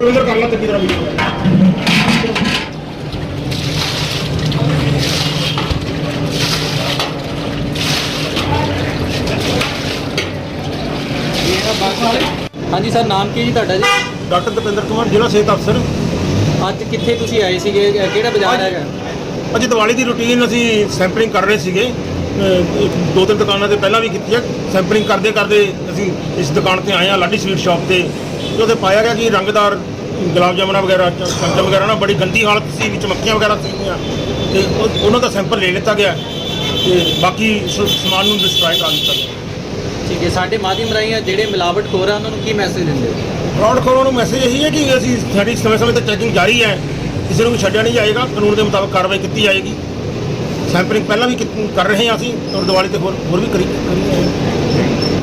ਅੰਦਰ ਕਰ ਲਾ ਚੰਗੀ ਤਰ੍ਹਾਂ ਵੀਡੀਓ। ਹਾਂਜੀ ਸਰ ਨਾਮ ਕੀ ਜੀ ਤੁਹਾਡਾ ਜੀ? ਡਾਕਟਰ ਦਪਿੰਦਰ ਕੁਮਾਰ ਜ਼ਿਲ੍ਹਾ ਸਿਹਤ ਅਫਸਰ। ਅੱਜ ਕਿੱਥੇ ਤੁਸੀਂ ਆਏ ਸੀਗੇ? ਅਹ ਕਿਹੜਾ ਬਾਜ਼ਾਰ ਹੈਗਾ? ਅੱਜ ਦੀਵਾਲੀ ਦੀ ਰੁਟੀਨ ਅਸੀਂ ਸੈਂਪਲਿੰਗ ਕਰ ਰਹੇ ਸੀਗੇ। ਅਹ ਇੱਕ ਦੋ ਤਿੰਨ ਦੁਕਾਨਾਂ ਤੇ ਪਹਿਲਾਂ ਵੀ ਕੀਤੀ ਹੈ ਸੈਂਪਲਿੰਗ ਕਰਦੇ ਕਰਦੇ ਅਸੀਂ ਇਸ ਦੁਕਾਨ ਤੇ ਆਏ ਹਾਂ ਲਾਡੀ ਸਵੀਟ ਸ਼ਾਪ ਤੇ। ਤੇ ਉਹਦੇ ਪਾਇਆ ਗਿਆ ਕਿ ਰੰਗਦਾਰ ਗੁਲਾਬ ਜਾਮਣਾ ਵਗੈਰਾ ਚਮਚਮ ਵਗੈਰਾ ਨਾ ਬੜੀ ਗੰਦੀ ਹਾਲਤ ਸੀ ਵਿੱਚ ਮੱਖੀਆਂ ਵਗੈਰਾ ਸੀਗੀਆਂ ਤੇ ਉਹ- ਉਹਨਾਂ ਦਾ ਸੈਂਪਲ ਲੈ ਲਿੱਤਾ ਗਿਆ। ਤੇ ਬਾਕੀ ਸ- ਸਮਾਨ ਨੂੰ ਡਿਸਟਰਾਈ ਕਰ ਦਿੱਤਾ ਗਿਆ। ਠੀਕ ਹੈ ਸਾਡੇ ਮਾਧਿਅਮ ਰਾਹੀਂ ਆ ਜਿਹੜੇ ਮਿਲਾਵਟਖੋਰ ਆ ਉਹਨਾਂ ਨੂੰ ਕੀ ਮੈਸੇਜ ਦਿੰਦੇ ਹੋ? ਫਰਾਡ ਖੋਰਾਂ ਨੂੰ ਮੈਸੇਜ ਇਹੀ ਹੈ ਕਿ ਅਸੀਂ ਸਾਡੀ ਸਮੇਂ ਸਮੇਂ ਤੇ ਚੈਕਿੰਗ ਜਾਰੀ ਹੈ। ਕਿਸੇ ਨੂੰ ਵੀ ਛੱਡਿਆ ਨਹੀਂ ਜਾਏਗਾ। ਕਾਨੂੰਨ ਦੇ ਮੁਤਾਬਕ ਕਾਰਵਾਈ ਕੀਤੀ ਜਾਏਗੀ। ਸੈਂਪਲਿੰਗ ਪਹਿਲਾਂ ਵੀ ਕੀਤੀ- ਕਰ ਰਹੇ ਹਾਂ ਅਸੀਂ ਔਰ ਦੀਵਾਲੀ ਤੇ ਹੋਰ ਹੋਰ ਵੀ ਕਰੀ ਕਰੀ ਹਾਂ